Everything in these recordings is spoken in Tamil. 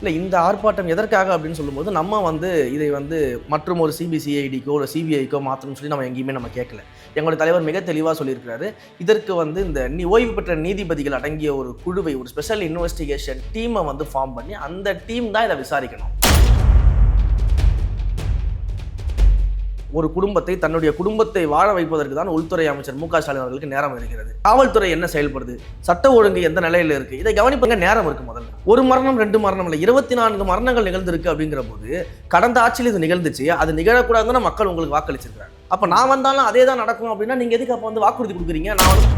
இல்லை இந்த ஆர்ப்பாட்டம் எதற்காக அப்படின்னு சொல்லும்போது நம்ம வந்து இதை வந்து மற்றும் ஒரு சிபிசிஐடிக்கோ ஒரு சிபிஐக்கோ மாற்றணும்னு சொல்லி நம்ம எங்கேயுமே நம்ம கேட்கல. எங்களோட தலைவர் மிக தெளிவாக சொல்லியிருக்கிறாரு. இதற்கு வந்து இந்த நீ ஓய்வு பெற்ற நீதிபதிகள் அடங்கிய ஒரு குழுவை ஒரு ஸ்பெஷல் இன்வெஸ்டிகேஷன் டீமை வந்து ஃபார்ம் பண்ணி அந்த டீம் தான் இதை விசாரிக்கணும். ஒரு குடும்பத்தை தன்னுடைய குடும்பத்தை வாழ வைப்பதற்கு தான் உள்துறை அமைச்சர் மு க ஸ்டாலின் அவர்களுக்கு நேரம் இருக்கிறது. காவல்துறை என்ன செயல்படுது? சட்ட ஒழுங்கு எந்த நிலையில இருக்கு? இதை கவனிப்பங்க நேரம் இருக்கு முதல்ல. ஒரு மரணம் ரெண்டு மரணம் இல்லை இருபத்தி நான்கு மரணங்கள் நிகழ்ந்திருக்கு அப்படிங்கிற போது கடந்த ஆட்சியில் இது நிகழ்ந்துச்சு. அது நிகழக்கூடாதுன்னு மக்கள் உங்களுக்கு வாக்களிச்சிருக்கிறாங்க. அப்ப நான் வந்தாலும் அதே தான் நடக்கும் அப்படின்னா நீங்க எதுக்கு அப்ப வந்து வாக்குறுதி கொடுக்குறீங்க? நான் வந்து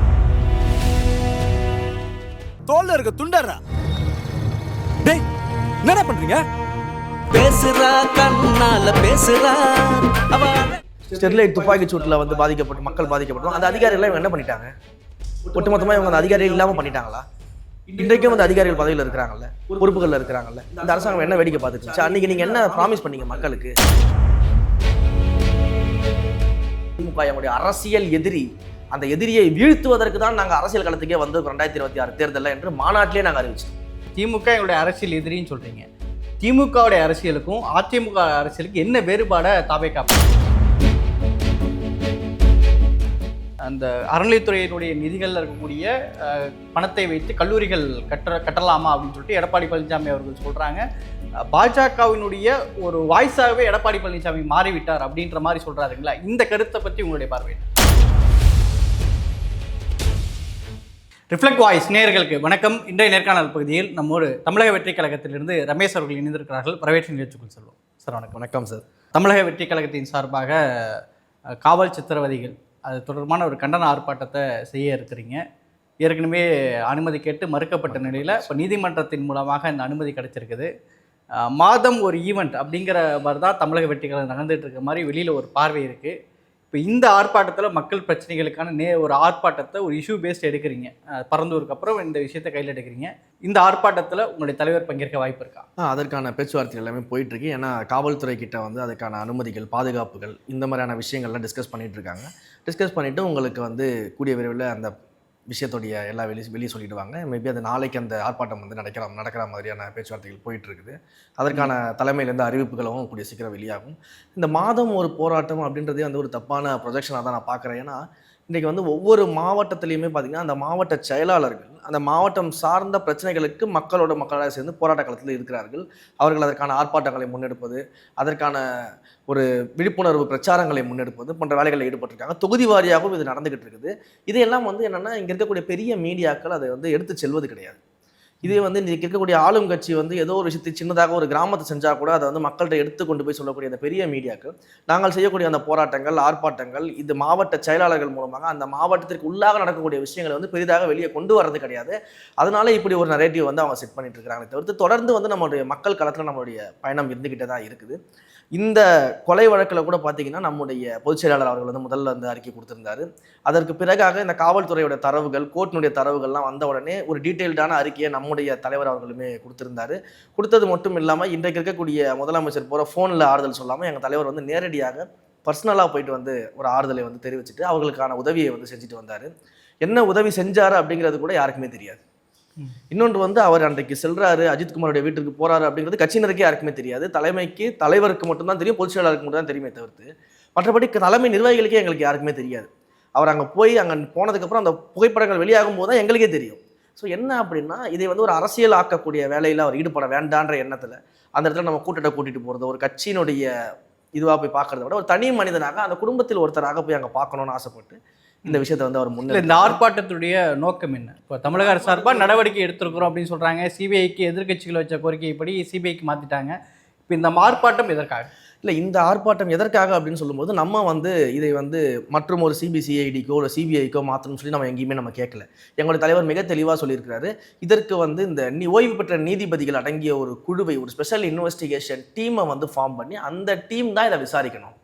தோல்ல இருக்க துண்டர்றா. டேய் என்னடா பண்றீங்க? பேசுறா கண்ணால பேசுறா. அவ ஸ்டெர்லைட் துப்பாக்கி சூட்டில் வந்து பாதிக்கப்பட்டு மக்கள் பாதிக்கப்பட்டோம் அந்த அதிகாரிகள் இவங்க என்ன பண்ணிட்டாங்க? ஒட்டுமொத்தமாக இவங்க அந்த அதிகாரிகள் இல்லாமல் பண்ணிட்டாங்களா? இன்றைக்கும் வந்து அதிகாரிகள் பதவியில் இருக்கிறாங்கல்ல பொறுப்புகளில் இருக்கிறாங்கல்ல இந்த அரசாங்கம் என்ன வேடிக்கை பார்த்துட்டு இருந்துச்சு? அன்னைக்கு நீங்கள் என்ன ப்ராமிஸ் பண்ணீங்க மக்களுக்கு? திமுக எங்களுடைய அரசியல் எதிரி அந்த எதிரியை வீழ்த்துவதற்கு தான் நாங்கள் அரசியல் களத்துக்கே வந்து ரெண்டாயிரத்தி இருபத்தி ஆறு தேர்தலில் என்று மாநாட்டிலே நாங்கள் அறிவிச்சோம் திமுக எங்களுடைய அரசியல் எதிரின்னு சொல்றீங்க. திமுகவுடைய அரசியலுக்கும் அதிமுக அரசியலுக்கும் என்ன வேறுபாடை தாவே அந்த அறநிலைத்துறையினுடைய நிதிகளில் இருக்கக்கூடிய பணத்தை வைத்து கல்லூரிகள் கட்ட கட்டலாமா அப்படின்னு சொல்லிட்டு எடப்பாடி பழனிசாமி அவர்கள் சொல்கிறாங்க பாஜகவினுடைய ஒரு வாய்ஸாகவே எடப்பாடி பழனிசாமி மாறிவிட்டார் அப்படின்ற மாதிரி சொல்கிறாருங்களா இந்த கருத்தை பற்றி உங்களுடைய பார்வை ரிஃப்ளெக்ட் வாய்ஸ் நேயர்களுக்கு வணக்கம். இன்றைய நேர்காணல் பகுதியில் நம்மோடு தமிழக வெற்றி கழகத்திலிருந்து ரமேஷ் அவர்கள் இணைந்திருக்கிறார்கள். பிரைவேட் நிகழ்ச்சிக்குள் செல்வோம். சார் வணக்கம். வணக்கம் சார். தமிழக வெற்றி கழகத்தின் சார்பாக காவல் சித்திரவதைகள் அது தொடர்பான ஒரு கண்டன ஆர்ப்பாட்டத்தை செய்ய இருக்கிறீங்க. ஏற்கனவே அனுமதி கேட்டு மறுக்கப்பட்ட நிலையில் இப்போ நீதிமன்றத்தின் மூலமாக இந்த அனுமதி கிடைச்சிருக்குது. மாதம் ஒரு ஈவெண்ட் அப்படிங்கிற மாதிரி தான் தமிழக வெற்றி கழகம் நடந்துட்டு இருக்க மாதிரி வெளியில் ஒரு பார்வை இருக்குது இப்போ இந்த ஆர்ப்பாட்டத்தில் மக்கள் பிரச்சனைகளுக்கான நே ஒரு ஆர்ப்பாட்டத்தை ஒரு இஷ்யூ பேஸ்ட் எடுக்கிறீங்க. அஹ், அப்புறம் இந்த விஷயத்தை கையில் எடுக்கிறீங்க. இந்த ஆர்ப்பாட்டத்தில் உங்களுடைய தலைவர் பங்கேற்க வாய்ப்பு இருக்கா? அதற்கான பேச்சுவார்த்தை எல்லாமே போயிட்டு இருக்கு ஏன்னா காவல்துறை கிட்ட வந்து அதுக்கான அனுமதிகள் பாதுகாப்புகள் இந்த மாதிரியான விஷயங்கள்லாம் டிஸ்கஸ் பண்ணிட்டு இருக்காங்க டிஸ்கஸ் பண்ணிவிட்டு உங்களுக்கு வந்து கூடிய விரைவில் அந்த விஷயத்துடைய எல்லா வெளி வெளியே சொல்லிடுவாங்க. மேபி அது நாளைக்கு அந்த ஆர்ப்பாட்டம் வந்து நடக்கலாம் நடக்கிற மாதிரியான பேச்சுவார்த்தைகள் போயிட்டு இருக்குது அதற்கான தலைமையிலேருந்து அறிவிப்புகளும் கூடிய சீக்கிரம் வெளியாகும். இந்த மாதம் ஒரு போராட்டம் அப்படின்றதே வந்து ஒரு தப்பான ப்ரொஜெக்ஷனாக தான் நான் பார்க்குறேன். ஏன்னா இன்றைக்கி வந்து ஒவ்வொரு மாவட்டத்துலேயுமே பார்த்திங்கன்னா அந்த மாவட்ட செயலாளர்கள் அந்த மாவட்டம் சார்ந்த பிரச்சனைகளுக்கு மக்களோட மக்களாக சேர்ந்து போராட்ட களத்தில் இருக்கிறார்கள். அவர்கள் அதற்கான ஆர்ப்பாட்டங்களை முன்னெடுப்பது அதற்கான ஒரு விழிப்புணர்வு பிரச்சாரங்களை முன்னெடுப்பது போன்ற வேலைகளில் ஈடுபட்டிருக்காங்க. தொகுதி வாரியாகவும் இது நடந்துகிட்டு இருக்குது. இதையெல்லாம் வந்து என்னென்னா இங்கே இருக்கக்கூடிய பெரிய மீடியாக்கள் அதை வந்து எடுத்து செல்வது கிடையாது. இதே வந்து இன்றைக்கி இருக்கக்கூடிய ஆளும் கட்சி வந்து ஏதோ ஒரு விஷயத்தை சின்னதாக ஒரு கிராமத்தை செஞ்சால் கூட அதை வந்து மக்கள்கிட்ட எடுத்து கொண்டு போய் சொல்லக்கூடிய அந்த பெரிய மீடியாக்கள் நாங்கள் செய்யக்கூடிய அந்த போராட்டங்கள் ஆர்ப்பாட்டங்கள் இது மாவட்ட செயலாளர்கள் மூலமாக அந்த மாவட்டத்திற்கு உள்ளாக நடக்கக்கூடிய விஷயங்களை வந்து பெரிதாக வெளியே கொண்டு வர்றது கிடையாது. அதனால இப்படி ஒரு நரேட்டிவ் வந்து அவங்க செட் பண்ணிட்டு இருக்காங்க தவிர்த்து தொடர்ந்து வந்து நம்மளுடைய மக்கள் களத்தில் நம்மளுடைய பயணம் இருந்துக்கிட்டே தான் இருக்குது. இந்த கொலை வழக்கில் கூட பார்த்தீங்கன்னா நம்முடைய பொதுச் செயலாளர் அவர்கள் வந்து முதல்ல வந்து அறிக்கை கொடுத்துருந்தாரு. அதற்கு பிறகாக இந்த காவல்துறையோட தரவுகள் கோர்ட்டினுடைய தரவுகள்லாம் வந்த உடனே ஒரு டீட்டெயில்டான அறிக்கையை நம்ம நம்முடைய தலைவர் அவர்களுமே கொடுத்துருந்தாரு. கொடுத்தது மட்டும் இல்லாமல் இன்றைக்கு இருக்கக்கூடிய முதலமைச்சர் போகிற ஃபோனில் ஆறுதல் சொல்லாமல் எங்கள் தலைவர் வந்து நேரடியாக பர்சனலாக போயிட்டு வந்து ஒரு ஆறுதலை வந்து தெரிவிச்சுட்டு அவர்களுக்கான உதவியை வந்து செஞ்சுட்டு வந்தார். என்ன உதவி செஞ்சார் அப்படிங்கிறது கூட யாருக்குமே தெரியாது. இன்னொன்று வந்து அவர் அன்றைக்கு செல்றாரு அஜித்குமாரோட வீட்டுக்கு போறாரு அப்படிங்கிறது கட்சியினருக்கே யாருக்குமே தெரியாது. தலைமைக்கு தலைவருக்கு மட்டும்தான் தெரியும் பொதுச் செயலாளருக்கு மட்டும் தான் தெரியுமே தவிர்த்து. மற்றபடி தலைமை நிர்வாகிகளுக்கே எங்களுக்கு யாருக்குமே தெரியாது. அவர் அங்கே போய் அங்கே போனதுக்கப்புறம் அந்த புகைப்படங்கள் வெளியாகும் போது தான் எங்களுக்கே தெரியும். ஸோ என்ன அப்படின்னா இதை வந்து ஒரு அரசியல் ஆக்கக்கூடிய வேலையில் அவர் ஈடுபட வேண்டான்ற எண்ணத்தில் அந்த இடத்துல நம்ம கூட்டத்தை கூட்டிட்டு போகிறது ஒரு கட்சியினுடைய இதுவாக போய் பார்க்கறத விட ஒரு தனி மனிதனாக அந்த குடும்பத்தில் ஒருத்தராக போய் அங்கே பார்க்கணும்னு ஆசைப்பட்டு இந்த விஷயத்தை வந்து அவர் முன்னே இந்த ஆர்ப்பாட்டத்துடைய நோக்கம் என்ன? இப்போ தமிழக அரசு சார்பாக நடவடிக்கை எடுத்திருக்கிறோம் அப்படின்னு சொல்றாங்க. சிபிஐக்கு எதிர்க்கட்சிகள் வச்ச கோரிக்கைப்படி சிபிஐக்கு மாத்திட்டாங்க. இப்போ இந்த ஆர்ப்பாட்டம் எதற்காக? இல்லை இந்த ஆர்ப்பாட்டம் எதற்காக அப்படின்னு சொல்லும்போது நம்ம வந்து இதை வந்து மற்றும் ஒரு சிபிசிஐடிக்கோ ஒரு சிபிஐக்கோ மாற்றணும்னு சொல்லி நம்ம எங்கேயுமே நம்ம கேட்கல. எங்களுடைய தலைவர் மிக தெளிவாக சொல்லியிருக்கிறாரு. இதற்கு வந்து இந்த நீ ஓய்வு பெற்ற நீதிபதிகள் அடங்கிய ஒரு குழுவை ஒரு ஸ்பெஷல் இன்வெஸ்டிகேஷன் டீமை வந்து ஃபார்ம் பண்ணி அந்த டீம் தான் இதை விசாரிக்கணும்.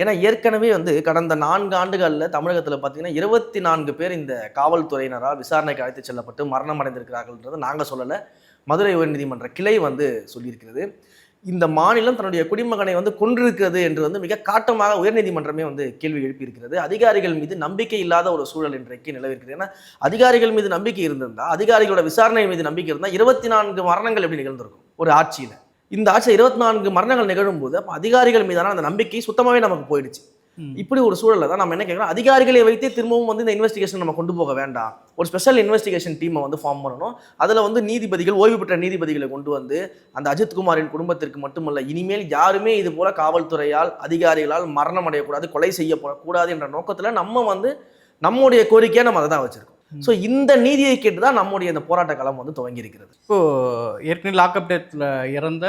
ஏன்னா ஏற்கனவே வந்து கடந்த நான்கு ஆண்டுகளில் தமிழகத்தில் பார்த்தீங்கன்னா இருபத்தி நான்கு பேர் இந்த காவல்துறையினரால் விசாரணைக்கு அழைத்து செல்லப்பட்டு மரணம் அடைந்திருக்கிறார்கள்ன்றதை நாங்கள் சொல்லலை. மதுரை உயர்நீதிமன்ற கிளை வந்து சொல்லியிருக்கிறது. இந்த மாநிலம் தன்னுடைய குடிமகனை வந்து கொன்றிருக்கிறது என்று வந்து மிக காட்டமாக உயர்நீதிமன்றமே வந்து கேள்வி எழுப்பியிருக்கிறது. அதிகாரிகள் மீது நம்பிக்கை இல்லாத ஒரு சூழல் இன்றைக்கு நிலவிருக்கிறது ஏன்னா அதிகாரிகள் மீது நம்பிக்கை இருந்திருந்தால் அதிகாரிகளோட விசாரணை மீது நம்பிக்கை இருந்தால் இருபத்தி நான்கு மரணங்கள் எப்படி நிகழ்ந்திருக்கும் ஒரு ஆட்சியில்? இந்த ஆட்சியில் இருபத்தி நான்கு மரணங்கள் நிகழும்போது அப்போ அதிகாரிகள் மீதான அந்த நம்பிக்கை சுத்தமாகவே நமக்கு போயிடுச்சு. இப்படி ஒரு சூழல்ல தான் நம்ம என்ன கேட்குறோம்? அதிகாரிகளை வைத்தே திரும்பவும் வந்து இந்த இன்வெஸ்டிகேஷன் நம்ம கொண்டு போக வேண்டாம். ஒரு ஸ்பெஷல் இன்வெஸ்டிகேஷன் டீமை வந்து ஃபார்ம் பண்ணணும். அதில் வந்து நீதிபதிகள் ஓய்வு பெற்ற நீதிபதிகளை கொண்டு வந்து அந்த அஜித்குமாரின் குடும்பத்திற்கு மட்டுமல்ல இனிமேல் யாருமே இது போல காவல்துறையால் அதிகாரிகளால் மரணம் அடையக்கூடாது கொலை செய்யப்படக்கூடாது என்ற நோக்கத்தில் நம்ம வந்து நம்முடைய கோரிக்கையை நம்ம அதை தான் வச்சிருக்கோம். ஸோ இந்த நீதியை கேட்டு தான் நம்முடைய இந்த போராட்ட களம் வந்து துவங்கி இருக்கிறது இப்போ ஏற்கனவே லாக்அப் டெத்தில் இறந்த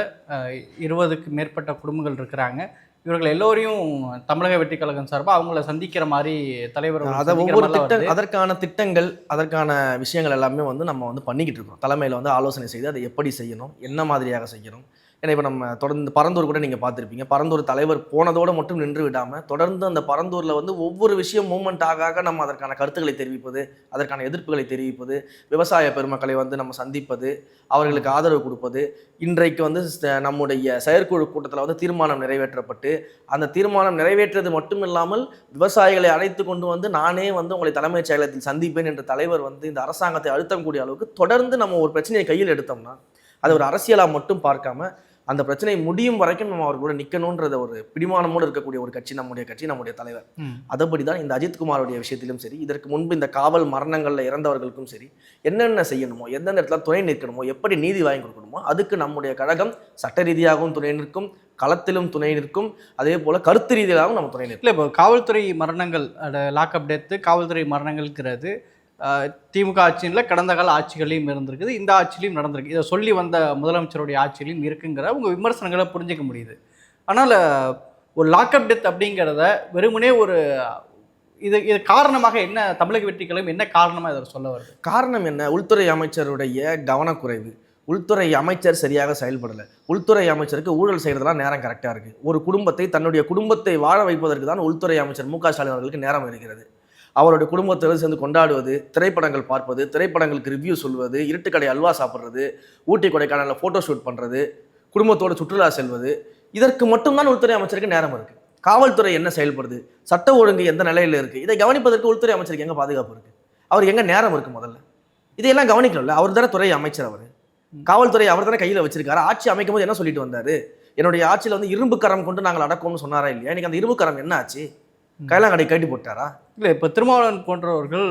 இருபதுக்கு மேற்பட்ட குடும்பங்கள் இருக்கிறாங்க. இவர்கள் எல்லோரையும் தமிழக வெற்றி கழகம் சார்பாக அவங்கள சந்திக்கிற மாதிரி தலைவர் அதை ஒவ்வொரு திட்டம் அதற்கான திட்டங்கள் அதற்கான விஷயங்கள் எல்லாமே வந்து நம்ம வந்து பண்ணிக்கிட்டு இருக்கோம். தலைமையில் வந்து ஆலோசனை செய்து அதை எப்படி செய்யணும் என்ன மாதிரியாக செய்யணும் ஏன்னா இப்போ நம்ம தொடர்ந்து பரந்தூர் கூட நீங்கள் பார்த்துருப்பீங்க. பரந்தூர் தலைவர் போனதோடு மட்டும் நின்று விடாமல் தொடர்ந்து அந்த பரந்தூரில் வந்து ஒவ்வொரு விஷயம் மூவ்மெண்ட் ஆக ஆக நம்ம அதற்கான கருத்துக்களை தெரிவிப்பது அதற்கான எதிர்ப்புகளை தெரிவிப்பது விவசாய பெருமக்களை வந்து நம்ம சந்திப்பது அவர்களுக்கு ஆதரவு கொடுப்பது இன்றைக்கு வந்து நம்முடைய செயற்குழு கூட்டத்தில் வந்து தீர்மானம் நிறைவேற்றப்பட்டு அந்த தீர்மானம் நிறைவேற்றது மட்டும் இல்லாமல் விவசாயிகளை அழைத்து கொண்டு வந்து நானே வந்து உங்களை தலைமைச் செயலகத்தில் சந்திப்பேன் என்ற தலைவர் வந்து இந்த அரசாங்கத்தை அழுத்தம் கூடிய அளவுக்கு தொடர்ந்து நம்ம ஒரு பிரச்சனையை கையில் எடுத்தோம்னா அது ஒரு அரசியலாக மட்டும் பார்க்காம அந்த பிரச்சனை முடியும் வரைக்கும் நம்ம அவர் கூட நிற்கணுன்றத ஒரு பிடிமானமோடு இருக்கக்கூடிய ஒரு கட்சி நம்முடைய கட்சி நம்முடைய தலைவர். அதுபடி தான் இந்த அஜித்குமாரோடைய விஷயத்திலும் சரி இதற்கு முன்பு இந்த காவல் மரணங்களில் இறந்தவர்களுக்கும் சரி என்னென்ன செய்யணுமோ எந்தெந்த இடத்துல துணை நிற்கணுமோ எப்படி நீதி வாங்கி கொடுக்கணுமோ அதுக்கு நம்முடைய கழகம் சட்ட ரீதியாகவும் துணை நிற்கும் களத்திலும் துணை நிற்கும் அதே போல கருத்து ரீதியாகவும் நம்ம துணை நிற்கும். இல்லை இப்போ காவல்துறை மரணங்கள் லாக்அப் டெத்து காவல்துறை மரணங்கள்ங்கிறது திமுக ஆட்சியில் கடந்த கால ஆட்சிகளையும் இருந்திருக்குது. இந்த ஆட்சியிலையும் நடந்திருக்கு. இதை சொல்லி வந்த முதலமைச்சருடைய ஆட்சியிலையும் இருக்குங்கிற உங்கள் விமர்சனங்களை புரிஞ்சுக்க முடியுது. ஆனால் ஒரு லாக்அப் டெத் அப்படிங்கிறத வெறுமனே ஒரு இது இது காரணமாக என்ன தமிழக வெற்றிகளும் என்ன காரணமாக இதை சொல்ல வருது? காரணம் என்ன? உள்துறை அமைச்சருடைய கவனக்குறைவு. உள்துறை அமைச்சர் சரியாக செயல்படலை. உள்துறை அமைச்சருக்கு ஊழல் செய்கிறதுலாம் நேரம் கரெக்டாக இருக்குது ஒரு குடும்பத்தை தன்னுடைய குடும்பத்தை வாழ வைப்பதற்கு தான் உள்துறை அமைச்சர் மு க ஸ்டாலின் அவர்களுக்கு நேரம் இருக்கிறது. அவருடைய குடும்பத்தோடு சேர்ந்து கொண்டாடுவது திரைப்படங்கள் பார்ப்பது திரைப்படங்களுக்கு ரிவ்யூ சொல்வது இருட்டுக்கடை அல்வா சாப்பிட்றது ஊட்டி கொடைக்கானலில் ஃபோட்டோ ஷூட் பண்ணுறது குடும்பத்தோடு சுற்றுலா செல்வது இதற்கு மட்டும்தான் உள்துறை அமைச்சருக்கு நேரம் இருக்குது காவல்துறை என்ன செயல்படுது? சட்ட ஒழுங்கு எந்த நிலையில் இருக்குது இதை கவனிப்பதற்கு உள்துறை அமைச்சருக்கு எங்கே பாதுகாப்பு இருக்குது அவருக்கு எங்கே நேரம் இருக்குது முதல்ல? இதையெல்லாம் கவனிக்கணும்ல. அவர் தானே துறை அமைச்சர் அவர். காவல்துறை அவர் தானே கையில் வச்சிருக்காரு. ஆட்சி அமைக்கும் போது என்ன சொல்லிட்டு வந்தாரு? என்னுடைய ஆட்சியில் வந்து இரும்பு கரம் கொண்டு நாங்கள் அடக்கோம்னு சொன்னாரா இல்லையா? இன்னைக்கு அந்த இரும்பு கரம் என்ன ஆச்சு? கைலாங்கடை கட்டி போட்டாரா இல்லை இப்போ திருமாவளவன் போன்றவர்கள்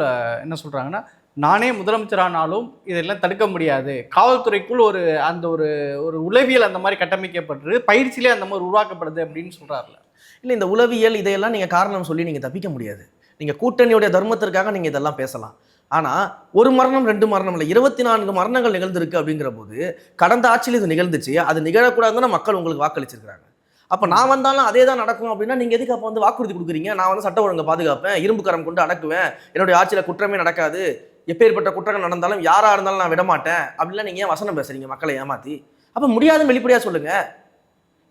என்ன சொல்கிறாங்கன்னா நானே முதலமைச்சரானாலும் இதெல்லாம் தடுக்க முடியாது. காவல்துறைக்குள் ஒரு அந்த ஒரு ஒரு உளவியல் அந்த மாதிரி கட்டமைக்கப்பட்டு பயிற்சியிலே அந்த மாதிரி உருவாக்கப்படுது அப்படின்னு சொல்கிறாருல இல்லை இந்த உளவியல் இதையெல்லாம் நீங்கள் காரணம் சொல்லி நீங்கள் தப்பிக்க முடியாது. நீங்கள் கூட்டணியுடைய தர்மத்திற்காக நீங்கள் இதெல்லாம் பேசலாம். ஆனால் ஒரு மரணம் ரெண்டு மரணம் இல்லை இருபத்தி நான்கு மரணங்கள் நிகழ்ந்திருக்கு அப்படிங்கிற போது கடந்த ஆட்சியில் இது நிகழ்ந்துச்சு. அது நிகழக்கூடாதுன்னு மக்கள் உங்களுக்கு வாக்களிச்சிருக்காங்க அப்போ நான் வந்தாலும் அதே தான் நடக்கும் அப்படின்னா நீங்கள் எதுக்கு அப்போ வந்து வாக்குறுதி கொடுக்குறீங்க? நான் வந்து சட்ட ஒழுங்கை பாதுகாப்பேன் இரும்பு கரம் கொண்டு அடக்குவேன் என்னுடைய ஆட்சியில் குற்றமே நடக்காது எப்பேற்பட்ட குற்றங்கள் நடந்தாலும் யாராக இருந்தாலும் நான் விடமாட்டேன் அப்படின்லாம் நீங்கள் ஏன் வசனம் பேசுறீங்க? மக்களை ஏமாற்றி அப்போ முடியாதுன்னு வெளிப்படையாக சொல்லுங்கள்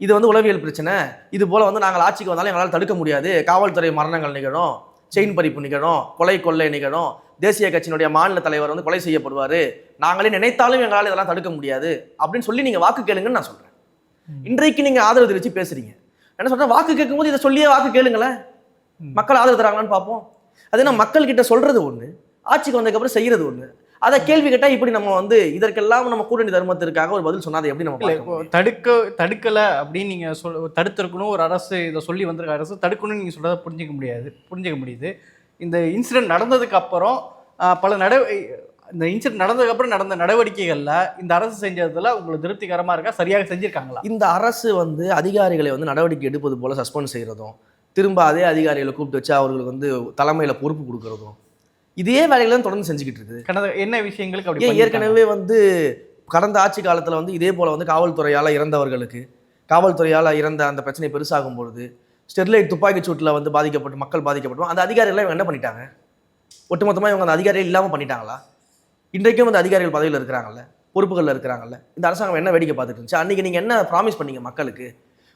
இது வந்து உளவியல் பிரச்சனை. இது போல் வந்து நாங்கள் ஆட்சிக்கு வந்தாலும் எங்களால் தடுக்க முடியாது. காவல்துறை மரணங்கள் நிகழும் செயின் பறிப்பு நிகழும் கொலை கொள்ளை நிகழும். தேசிய கட்சியினுடைய மாநில தலைவர் வந்து கொலை செய்யப்படுவார். நாங்களே நினைத்தாலும் எங்களால் இதெல்லாம் தடுக்க முடியாது அப்படின்னு சொல்லி நீங்கள் வாக்கு கேளுங்கன்னு நான் சொல்கிறேன் இன்றைக்கு நீங்கள் ஆதரவு தெரிவித்து பேசுறீங்க. என்ன சொல்கிறேன் வாக்கு கேட்கும்போது இதை சொல்லியே வாக்கு கேளுங்களேன். மக்கள் ஆதரவு தராங்களான்னு பார்ப்போம். அது என்ன? மக்கள் கிட்ட சொல்றது ஒன்று ஆட்சிக்கு வந்ததுக்கப்புறம் செய்யறது ஒன்று அதை கேள்வி கேட்டால் இப்படி நம்ம வந்து இதற்கெல்லாம் நம்ம கூட்டணி தர்மத்திற்காக ஒரு பதில் சொன்னா அதை எப்படி நம்ம? தடுக்க தடுக்கலை அப்படின்னு நீங்கள் சொல் தடுத்திருக்கணும். ஒரு அரசு இதை சொல்லி வந்திருக்க அரசு தடுக்கணும்னு நீங்கள் சொல்கிறத புரிஞ்சிக்க முடியாது புரிஞ்சிக்க முடியுது. இந்த இன்சிடென்ட் நடந்ததுக்கு அப்புறம் பல நட இந்த இன்சிடென்ட் நடந்ததுக்கு அப்புறம் நடந்த நடவடிக்கைகளில் இந்த அரசு செஞ்சதுல உங்களுக்கு திருப்திகரமாக இருக்கா? சரியாக செஞ்சிருக்காங்களா? இந்த அரசு வந்து அதிகாரிகளை வந்து நடவடிக்கை எடுப்பது போல சஸ்பெண்ட் செய்கிறதும் திரும்ப அதே அதிகாரிகளை கூப்பிட்டு வச்சு அவர்களுக்கு வந்து தலைமையில் பொறுப்பு கொடுக்கறதும் இதே வேலைகளை தான் தொடர்ந்து செஞ்சுக்கிட்டு இருக்குது. கடந்த என்ன விஷயங்களுக்கு அப்படி? ஏற்கனவே வந்து கடந்த ஆட்சி காலத்தில் வந்து இதே போல் வந்து காவல்துறையால் இறந்தவர்களுக்கு காவல்துறையால் இறந்த அந்த பிரச்சனை பெருசாகும் பொழுது ஸ்டெர்லைட் துப்பாக்கிச் சூட்டில் வந்து பாதிக்கப்பட்டு மக்கள் பாதிக்கப்பட்டோம் அந்த அதிகாரிகள் இவங்க என்ன பண்ணிட்டாங்க? ஒட்டுமொத்தமாக இவங்க அந்த அதிகாரிகள் இல்லாமல் பண்ணிட்டாங்களா? இன்றைக்கும் அந்த அதிகாரிகள் பதவியில் இருக்கிறாங்கல்ல பொறுப்புகளில் இருக்கிறாங்கல்ல இந்த அரசாங்கம் என்ன வேடிக்கை பார்த்துட்டு இருந்துச்சு? அன்றைக்கி நீங்கள் என்ன ப்ராமிஸ் பண்ணீங்க மக்களுக்கு?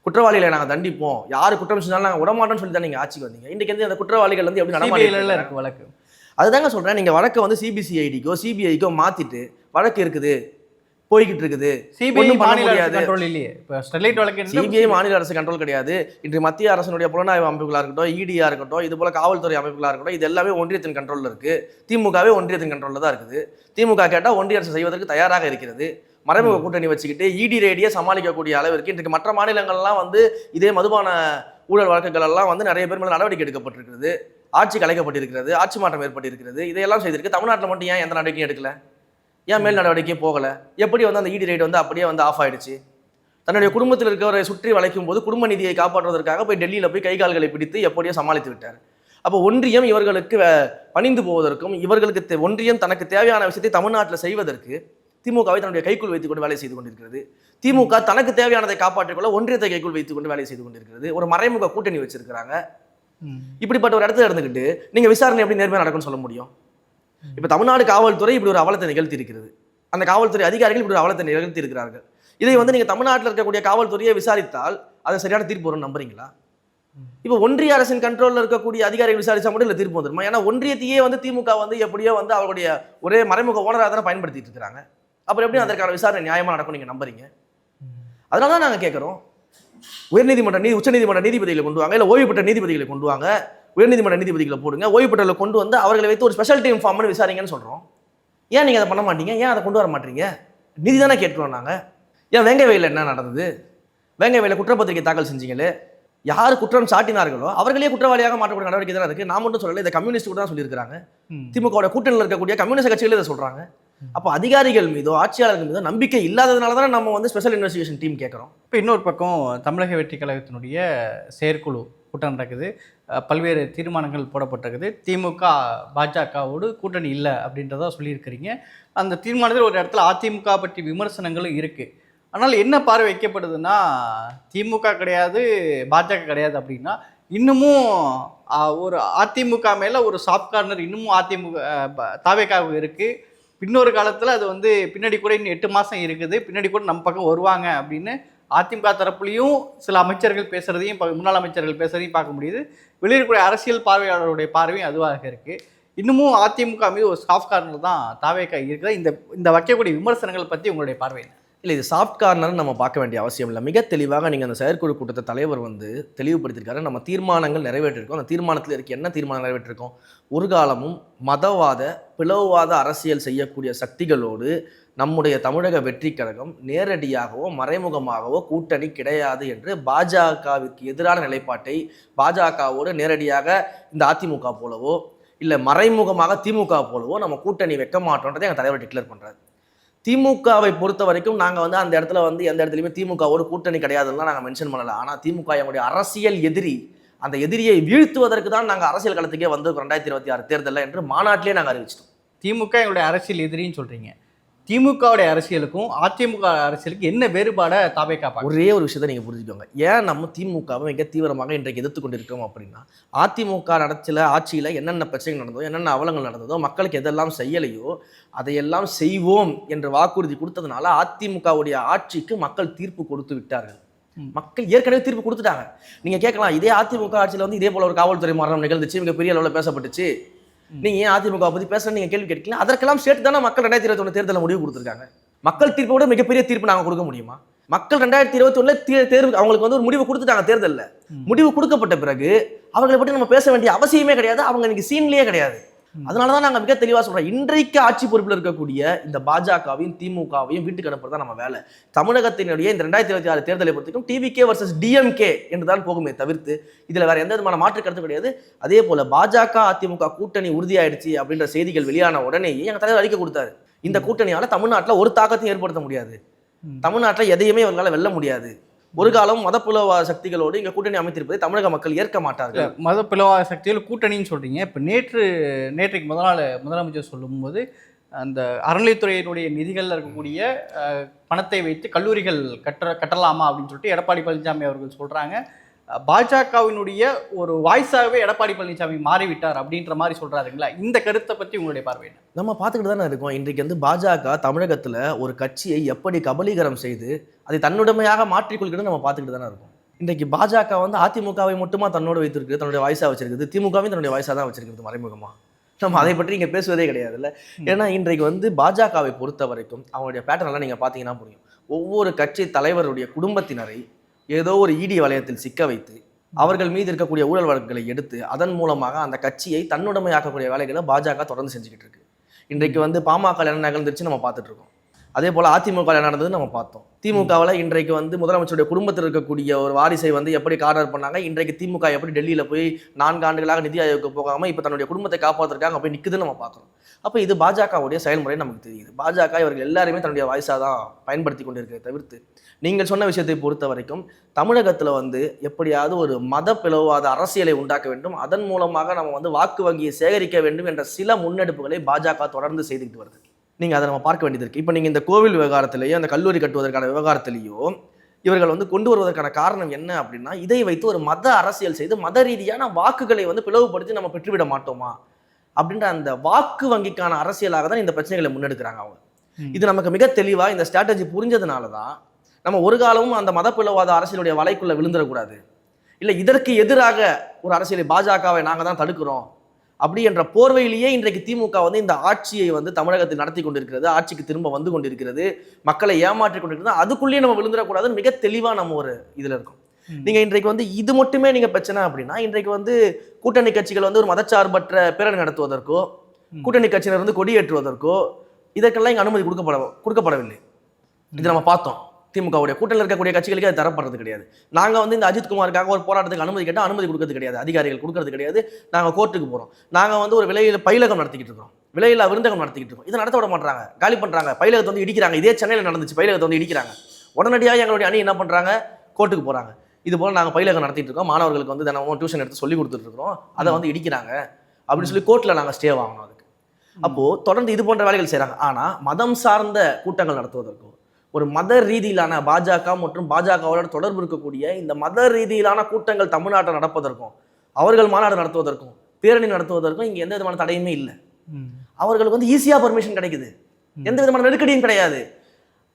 குற்றவாளிகளை நாங்கள் தண்டிப்போம். யார் குற்றம் செஞ்சாலும் நாங்கள் விடமாட்டோம்னு சொல்லி தான் நீங்கள் ஆட்சிக்கு வந்தீங்க. இன்றைக்கு வந்து அந்த குற்றவாளிகள் வந்து எப்படி CBI ல நடமாடி இருக்கு வழக்கு. அதுதாங்க சொல்கிறேன் நீங்கள் வழக்கை வந்து சிபிசிஐடிக்கோ சிபிஐக்கோ மாற்றிட்டு வழக்கு இருக்குது. போய்கிட்டு இருக்குது சிபிஐ மாநில முடியாது. கண்ட்ரோல் இல்லையே. இப்போ ஸ்டெர்லைட் வழக்கு சிபிஐ மாநில அரசு கண்ட்ரோல் கிடையாது. இன்று மத்திய அரசினுடைய புலனாய்வு அமைப்புகளாக இருக்கட்டும் இடியா இருக்கட்டும் இது போல காவல்துறை அமைப்புகளாக இருக்கட்டும் இது எல்லாமே ஒன்றியத்தின் கண்ட்ரோலில் இருக்கு. திமுகவே ஒன்றியத்தின் கண்ட்ரோலில் தான் இருக்குது. திமுக கேட்டால் ஒன்றிய அரசு செய்வதற்கு தயாராக இருக்கிறது. மறைமுக கூட்டணி வச்சுக்கிட்டு இடி ரேடியை சமாளிக்கக்கூடிய அளவிற்கு இன்றைக்கு மற்ற மாநிலங்கள்லாம் வந்து இதே மதுபான ஊழல் வழக்குகள் எல்லாம் வந்து நிறைய பேர் மேல நடவடிக்கை எடுக்கப்பட்டிருக்கிறது. ஆட்சி கலைக்கப்பட்டிருக்கிறது ஆட்சி மாற்றம் ஏற்பட்டிருக்கிறது. இதையெல்லாம் செய்திருக்கு. தமிழ்நாட்டில் மட்டும் ஏன் எந்த நடவடிக்கையும் எடுக்கல? ஏன் மேல் நடவடிக்கை போகல? எப்படி வந்து அந்த இடி ரேட் வந்து அப்படியே வந்து ஆஃப் ஆயிடுச்சு? தன்னுடைய குடும்பத்தில் இருக்கிறவரை சுற்றி வளைக்கும் போது குடும்ப நிதியை காப்பாற்றுவதற்காக போய் டெல்லியில் போய் கை கால்களை பிடித்து எப்படியோ சமாளித்து விட்டார். அப்போ ஒன்றியம் இவர்களுக்கு பணிந்து போவதற்கும் இவர்களுக்கு ஒன்றியம் தனக்கு தேவையான விஷயத்தை தமிழ்நாட்டில் செய்வதற்கு திமுகவை தன்னுடைய கைக்குள் வைத்துக் கொண்டு வேலை செய்து கொண்டிருக்கிறது. திமுக தனக்கு தேவையானதை காப்பாற்றிக் கொள்ள ஒன்றியத்தை கைக்குள் வைத்துக் கொண்டு வேலை செய்து கொண்டிருக்கிறது. ஒரு மறைமுக கூட்டணி வச்சிருக்கிறாங்க. இப்படிப்பட்ட ஒரு இடத்துல இருந்துக்கிட்டு நீங்க விசாரணை எப்படி நேர்மையாக நடக்கும்னு சொல்ல முடியும்? இப்போ தமிழ்நாடு காவல்துறை இப்படி ஒரு அவலத்தை நிகழ்த்தி இருக்கிறது அந்த காவல்துறை அதிகாரிகள் இப்படி ஒரு அவலத்தை நிகழ்த்தி இருக்கிறார்கள் இதை வந்து நீங்க தமிழ்நாட்டில் இருக்கக்கூடிய காவல்துறையை விசாரித்தால் அது சரியான தீர்ப்பு வரும்னு நம்புறீங்களா? இப்போ ஒன்றிய அரசின் கண்ட்ரோல்ல இருக்கக்கூடிய அதிகாரிகள் விசாரிச்சா மட்டும் இல்லை தீர்ப்பு வந்துருமா? ஏன்னா ஒன்றியத்தையே வந்து திமுக வந்து எப்படியோ வந்து அவருடைய ஒரே மறைமுக ஓனராக தானே பயன்படுத்திட்டு இருக்கிறாங்க அப்புறம் எப்படி அதற்கான விசாரணை நியாயமா நடக்கும் நீங்க நம்புறீங்க? அதனால தான் நாங்கள் கேட்குறோம் உயர்நீதிமன்ற நீதி உச்சநீதிமன்ற நீதிபதிகளை கொண்டு வாங்க இல்லை ஓய்வு பெற்ற நீதிபதிகளை கொண்டு வாங்க. உயர்நீதிமன்ற நீதிபதிகளை போடுங்க ஓய்வு பெற்றவர்களை கொண்டு வந்து அவர்களை வைத்து ஒரு ஸ்பெஷல் டீம் ஃபார்ம் பண்ணி விசாரிங்கன்னு சொல்கிறோம் ஏன் நீங்கள் அதை பண்ண மாட்டீங்க? ஏன் அதை கொண்டு வர மாட்டீங்க? நிதி தானே கேட்கிறோம் நாங்கள் ஏன் வேங்கை வயலில் என்ன நடந்தது? வேங்கை வயலில் குற்றப்பத்திரிகை தாக்கல் செஞ்சீங்களே? யார் குற்றம் சாட்டினார்களோ அவர்களே குற்றவாளியாக மாற்றக்கூடிய நடவடிக்கை தான் இருக்கு நான் மட்டும் சொல்லலை இதை கம்யூனிஸ்ட் கூட தான் சொல்லியிருக்காங்க திமுகவோட கூட்டணியில் இருக்கக்கூடிய கம்யூனிஸ்ட் கட்சிகள் இதை சொல்றாங்க. அப்போ அதிகாரிகள் மீதோ ஆட்சியாளர்கள் மீதோ நம்பிக்கை இல்லாததுனால தானே நம்ம வந்து ஸ்பெஷல் இன்வெஸ்டிகேஷன் டீம் கேட்குறோம். இப்போ இன்னொரு பக்கம் தமிழக வெற்றி கழகத்தினுடைய செயற்குழு கூட்டம் நடக்குது. பல்வேறு தீர்மானங்கள் போடப்பட்டிருக்குது. திமுக பாஜகவோடு கூட்டணி இல்லை அப்படின்றத சொல்லியிருக்கிறீங்க. அந்த தீர்மானத்தில் ஒரு இடத்துல அதிமுக பற்றி விமர்சனங்களும் இருக்குது ஆனால் என்ன பார்வை வைக்கப்படுதுன்னா திமுக கிடையாது பாஜக கிடையாது அப்படின்னா இன்னமும் ஒரு அதிமுக மேலே ஒரு சாஃப்ட் கார்னர் இன்னமும் அதிமுக தாவேக்காக இருக்குது இன்னொரு காலத்தில் அது வந்து பின்னாடி கூட இன்னும் எட்டு மாதம் இருக்குது. பின்னாடி கூட நம்ம பக்கம் வருவாங்க அப்படின்னு அதிமுக தரப்புலையும் சில அமைச்சர்கள் பேசுகிறதையும் முன்னாள் அமைச்சர்கள் பேசுகிறதையும் பார்க்க முடியுது. வெளியிருக்கக்கூடிய அரசியல் பார்வையாளருடைய பார்வையும் அதுவாக இருக்குது இன்னமும் அதிமுக மீது ஒரு சாஃப்ட் கார்னர் தான் தாவேக்கா இருக்குது. இந்த இந்த வைக்கக்கூடிய விமர்சனங்கள் பற்றி உங்களுடைய பார்வை என்ன? இல்லை இது சாஃப்ட் கார்னர் நம்ம பார்க்க வேண்டிய அவசியம் இல்லை. மிக தெளிவாக நீங்கள் அந்த செயற்குழு கூட்டத்தை தலைவர் வந்து தெளிவுபடுத்தியிருக்காரு. நம்ம தீர்மானங்கள் நிறைவேற்றிருக்கோம். அந்த தீர்மானத்தில் இருக்க என்ன தீர்மானம் நிறைவேற்றிருக்கோம்? ஒரு காலமும் மதவாத பிளவுவாத அரசியல் செய்யக்கூடிய சக்திகளோடு நம்முடைய தமிழக வெற்றி கழகம் நேரடியாகவோ மறைமுகமாகவோ கூட்டணி கிடையாது என்று பாஜகவிற்கு எதிரான நிலைப்பாட்டை பாஜகவோடு நேரடியாக இந்த அதிமுக போலவோ இல்லை மறைமுகமாக திமுக போலவோ நம்ம கூட்டணி வைக்க மாட்டோன்றதை எங்கள் தலைவர் டிக்ளேர் பண்ணுறாரு திமுகவை பொறுத்த வரைக்கும் நாங்கள் வந்து அந்த இடத்துல வந்து எந்த இடத்துலையுமே திமுகவோடு கூட்டணி கிடையாதுலாம் நாங்கள் மென்ஷன் பண்ணல. ஆனால் திமுக எங்களுடைய அரசியல் எதிரி அந்த எதிரியை வீழ்த்துவதற்கு தான் நாங்கள் அரசியல் களத்துக்கே வந்து ரெண்டாயிரத்தி இருபத்தி ஆறு தேர்தலில் என்று மாநாட்டிலே நாங்கள் அறிவிச்சிட்டோம். திமுக எங்களுடைய அரசியல் எதிரின்னு சொல்கிறீங்க திமுகவுடைய அரசியலுக்கும் அதிமுக அரசியலுக்கும் என்ன வேறுபாடை பார்க்குறீங்க? ஒரே ஒரு விஷயத்தை நீங்கள் புரிஞ்சுக்கோங்க. ஏன் நம்ம திமுகவை மிக தீவிரமாக இன்றைக்கு எதிர்த்து கொண்டிருக்கிறோம் அப்படின்னா அதிமுக நடச்சில ஆட்சியில் என்னென்ன பிரச்சனைகள் நடந்ததோ என்னென்ன அவலங்கள் நடந்ததோ மக்களுக்கு எதெல்லாம் செய்யலையோ அதையெல்லாம் செய்வோம் என்று வாக்குறுதி கொடுத்ததுனால அதிமுகவுடைய ஆட்சிக்கு மக்கள் தீர்ப்பு கொடுத்து விட்டார்கள். மக்கள் ஏற்கனவே தீர்ப்பு கொடுத்துட்டாங்க. நீங்க கேட்கலாம் இதே அதிமுக ஆட்சியில் வந்து இதே போல ஒரு காவல்துறை மரணம் நிகழ்ந்துச்சு மிக பெரிய அளவில் பேசப்பட்டுச்சு. நீங்க ஏன் அதிமுக பத்தி பேசுற நீங்க கேள்வி கேட்கல அதற்கெல்லாம் சேர்த்து தானே மக்கள் ரெண்டாயிரத்தி இருபத்தி ஒன்று தேர்தலில் முடிவு கொடுத்துருக்காங்க. மக்கள் தீர்ப்பை விட மிகப்பெரிய தீர்ப்பு நாங்க கொடுக்க முடியுமா? மக்கள் ரெண்டாயிரத்தி இருபத்தி ஒண்ணுல தேர்வு அவங்களுக்கு வந்து ஒரு முடிவு கொடுத்துட்டாங்க தேர்தலில். முடிவு கொடுக்கப்பட்ட பிறகு அவங்களை பற்றி நம்ம பேச வேண்டிய அவசியமே கிடையாது. அவங்க இன்னைக்கு சீன்லயே கிடையாது. அதனால தான் நாங்கள் மிக தெளிவாக சொல்றோம். இன்றைக்கு ஆட்சி பொறுப்பில் இருக்கக்கூடிய இந்த பாஜகவையும் திமுகவையும் வீட்டுக்கு அனுப்புறது தான் நம்ம வேலை. தமிழகத்தினுடைய இந்த ரெண்டாயிரத்தி இருபத்தி ஆறு தேர்தலை பொறுத்திருக்கும் டிவிகே வர்சஸ் டிஎம்கே என்று தான் போகுமே தவிர்த்து இதில் வேற எந்த விதமான மாற்று கருத்து கிடையாது. அதே போல பாஜக அதிமுக கூட்டணி உறுதியாயிடுச்சு அப்படின்ற செய்திகள் வெளியான உடனேயே எங்கள் தலைவர் அறிக்கை கொடுத்தாரு. இந்த கூட்டணியால தமிழ்நாட்டில் ஒரு தாக்கத்தையும் ஏற்படுத்த முடியாது. தமிழ்நாட்டில் எதையுமே இவங்களால வெல்ல முடியாது. ஒரு காலம் மதப்புலவ சக்திகளோடு இங்கே கூட்டணி அமைத்திருப்பதை தமிழக மக்கள் ஏற்க மாட்டார்கள். மத பிளவா சக்திகள் கூட்டணின்னு சொல்கிறீங்க இப்போ நேற்று நேற்றைக்கு முதல் நாள் முதலமைச்சர் சொல்லும்போது அந்த அறநிலைத்துறையினுடைய நிதிகளில் இருக்கக்கூடிய பணத்தை வைத்து கல்லூரிகள் கட்ட கட்டலாமா அப்படின்னு சொல்லிட்டு எடப்பாடி பழனிசாமி அவர்கள் சொல்கிறாங்க பாஜகவினுடைய ஒரு வாய்ஸாகவே எடப்பாடி பழனிசாமி மாறிவிட்டார் அப்படின்ற மாதிரி சொல்றாருங்களா? இந்த கருத்தை பத்தி உங்களுடைய பார்வை நம்ம பார்த்துக்கிட்டு தானே இருக்கோம். இன்றைக்கு வந்து பாஜக தமிழகத்துல ஒரு கட்சியை எப்படி கபலீகரம் செய்து அதை தன்னுடைமையாக மாற்றிக்கொள்கிறது நம்ம பார்த்துக்கிட்டு தானே இருக்கோம். இன்றைக்கு பாஜக வந்து அதிமுகவை மட்டுமா தன்னோடு வைத்திருக்கு தன்னுடைய வாய்ஸா வச்சிருக்குது திமுகவையும் தன்னுடைய வாய்ஸா தான் வச்சிருக்கிறது மறைமுகமா. நம்ம அதை பற்றி இங்கே பேசுவதே கிடையாதுல்ல. ஏன்னா இன்றைக்கு வந்து பாஜகவை பொறுத்த வரைக்கும் அவங்களுடைய பேட்டர்ன் எல்லாம் நீங்கள் பார்த்தீங்கன்னா புரியும். ஒவ்வொரு கட்சி தலைவருடைய குடும்பத்தினரை ஏதோ ஒரு ஈடி வலயத்தில் சிக்க வைத்து அவர்கள் மீது இருக்கக்கூடிய ஊழல் வழக்குகளை எடுத்து அதன் மூலமாக அந்த கட்சியை தன்னுடைமையாக்கக்கூடிய வேலைகளை பாஜக தொடர்ந்து செஞ்சுக்கிட்டு இருக்கு. இன்றைக்கு வந்து பாமக என்ன நகர்ந்துருச்சு நம்ம பார்த்துட்டு இருக்கோம். அதே போல் அதிமுக நடந்தது நம்ம பார்த்தோம். திமுகவில் இன்றைக்கு வந்து முதலமைச்சருடைய குடும்பத்தில் இருக்கக்கூடிய ஒரு வாரிசை வந்து எப்படி கார்னர் பண்ணாங்க? இன்றைக்கு திமுக எப்படி டெல்லியில் போய் நான்கு ஆண்டுகளாக நிதி ஆயோக்கு போகாமல் இப்போ தன்னுடைய குடும்பத்தை காப்பாற்றுறதுக்காக போய் நிற்குதுன்னு நம்ம பார்க்குறோம். அப்போ இது பாஜகவுடைய செயல்முறை நமக்கு தெரியுது. பாஜக இவர்கள் எல்லாருமே தன்னுடைய வாய்ஸாக தான் பயன்படுத்தி கொண்டிருக்கிறத தவிர்த்து நீங்கள் சொன்ன விஷயத்தை பொறுத்த வரைக்கும் தமிழகத்தில் வந்து எப்படியாவது ஒரு மத பிளவாத அரசியலை உண்டாக்க வேண்டும். அதன் மூலமாக நம்ம வந்து வாக்கு வங்கியை சேகரிக்க வேண்டும் என்ற சில முன்னெடுப்புகளை பாஜக தொடர்ந்து செய்துக்கிட்டு வருது. நீங்கள் அதை நம்ம பார்க்க வேண்டியது இருக்குது இப்போ நீங்கள் இந்த கோவில் விவகாரத்திலேயோ அந்த கல்லூரி கட்டுவதற்கான விவகாரத்திலேயோ இவர்கள் வந்து கொண்டு வருவதற்கான காரணம் என்ன அப்படின்னா இதை வைத்து ஒரு மத அரசியல் செய்து மத ரீதியான வாக்குகளை வந்து பிளவுபடுத்தி நம்ம பெற்றுவிட மாட்டோமா? அப்படின்ற அந்த வாக்கு வங்கிக்கான அரசியலாக தான் இந்த பிரச்சனைகளை முன்னெடுக்கிறாங்க அவங்க. இது நமக்கு மிக தெளிவா இந்த ஸ்ட்ராட்டஜி புரிஞ்சதுனால தான் நம்ம ஒரு காலமும் அந்த மத பிளவாத அரசியலுடைய வலைக்குள்ள விழுந்துடக்கூடாது. இல்லை இதற்கு எதிராக ஒரு அரசியலை பாஜகவை நாங்கள் தான் தடுக்கிறோம். அப்படி என்ற போர்வையிலேயே இன்றைக்கு திமுக வந்து இந்த ஆட்சியை வந்து தமிழகத்தில் நடத்தி கொண்டிருக்கிறது ஆட்சிக்கு திரும்ப வந்து கொண்டிருக்கிறது மக்களை ஏமாற்றி கொண்டிருக்கிறது அதுக்குள்ளேயே நம்ம விழுந்துடக்கூடாதுன்னு மிக தெளிவாக நம்ம ஒரு இதில் இருக்கோம். நீங்க இன்றைக்கு வந்து இது மட்டுமே நீங்க பிரச்சனை அப்படின்னா இன்றைக்கு வந்து கூட்டணி கட்சிகள் வந்து ஒரு மதச்சார்பற்ற பேரணி நடத்துவதற்கோ. கூட்டணி கட்சியினர் வந்து கொடியேற்றுவதற்கோ இதற்கெல்லாம் இங்க அனுமதி கொடுக்கப்பட கொடுக்கப்படவில்லை இது நம்ம பார்த்தோம் திமுகவுடைய கூட்டணியில் இருக்கக்கூடிய கட்சிகளுக்கு அது தரப்படுறது கிடையாது. நாங்கள் வந்து இந்த அஜித் குமாருக்காக ஒரு போராட்டத்துக்கு அனுமதி கேட்டால் அனுமதி கொடுக்கறது கிடையாது. அதிகாரிகள் கொடுக்கறது கிடையாது. நாங்கள் கோர்ட்டுக்கு போகிறோம் நாங்கள் வந்து ஒரு விலையில் பயிலகம் நடத்திக்கிட்டு இருக்கோம் விலையில்லா விருந்தகம் நடத்திக்கிட்டு இருக்கோம். இதை நடத்த விட மாட்டாங்க. காலி பண்ணுறாங்க பயிலகத்தை வந்து இடிக்கிறாங்க. இதே சென்னையில் நடந்துச்சு. பயிலகத்தை வந்து இடிக்கிறாங்க. உடனடியாக எங்களுடைய அணி என்ன பண்ணுறாங்க கோர்ட்டுக்கு போகிறாங்க இது போல் நாங்கள் பயிலகம் நடத்திட்டு இருக்கோம். மாணவர்களுக்கு வந்து தினமும் டியூஷன் எடுத்து சொல்லி கொடுத்துட்டு அதை வந்து இடிக்கிறாங்க. அப்படின்னு சொல்லி கோர்ட்டில் நாங்கள் ஸ்டே வாங்கினோம் அதுக்கு. அப்போது தொடர்ந்து இது போன்ற வேலைகள் செய்கிறாங்க ஆனால் மதம் சார்ந்த கூட்டங்கள் நடத்துவதற்கும் ஒரு மத ரீதியிலான பாஜக மற்றும் பாஜகவோட தொடர்பு இருக்கக்கூடிய இந்த மத ரீதியிலான கூட்டங்கள் தமிழ்நாட்டில் நடப்பதற்கும் அவர்கள் மாநாடு நடத்துவதற்கும் பேரணி நடத்துவதற்கும் இங்க எந்த விதமான தடையுமே இல்லை. அவர்களுக்கு வந்து ஈஸியா பர்மிஷன் கிடைக்குது. எந்த விதமான நெருக்கடியும் கிடையாது.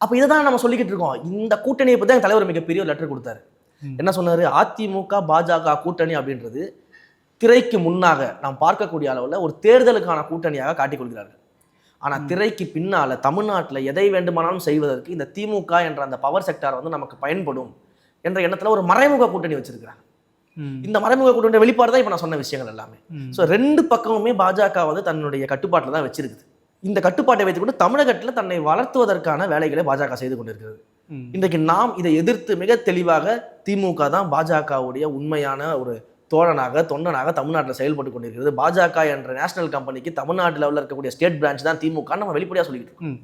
அப்ப இதை தான் நம்ம சொல்லிக்கிட்டு இருக்கோம். இந்த கூட்டணியை பத்தி எங்க தலைவர் மிகப்பெரிய ஒரு லெட்டர் கொடுத்தாரு. என்ன சொன்னாரு? அதிமுக பாஜக கூட்டணி அப்படின்றது திரைக்கு முன்னாக நாம் பார்க்கக்கூடிய அளவுல ஒரு தேர்தலுக்கான கூட்டணியாக காட்டிக் கொள்கிறார்கள் ஆனா திரைக்கு பின்னால தமிழ்நாட்டுல எதை வேண்டுமானாலும் செய்வதற்கு இந்த திமுக என்ற அந்த பவர் செக்டார் வந்து நமக்கு பயன்படும் என்ற எண்ணத்துல ஒரு மறைமுக கூட்டணி வச்சிருக்கிறாங்க. இந்த மறைமுக கூட்டணி வெளிப்பாடு தான் இப்ப நான் சொன்ன விஷயங்கள் எல்லாமே. ஸோ ரெண்டு பக்கமுமே பாஜக வந்து தன்னுடைய கட்டுப்பாட்டில் தான் வச்சிருக்குது இந்த கட்டுப்பாட்டை வைத்துக்கொண்டு தமிழகத்தில் தன்னை வளர்த்துவதற்கான வேலைகளை பாஜக செய்து கொண்டிருக்கிறது. இன்றைக்கு நாம் இதை எதிர்த்து மிக தெளிவாக திமுக தான் பாஜகவுடைய உண்மையான ஒரு தோழனாக தொண்டனாக தமிழ்நாட்டில் செயல்பட்டு கொண்டிருக்கிறது. பாஜக என்ற நேஷனல் கம்பெனிக்கு தமிழ்நாட்டில் இருக்கக்கூடிய ஸ்டேட் பிரான்ச் தான் திமுக நம்ம வெளிப்படையாக சொல்லிக்கிட்டு இருக்கோம்.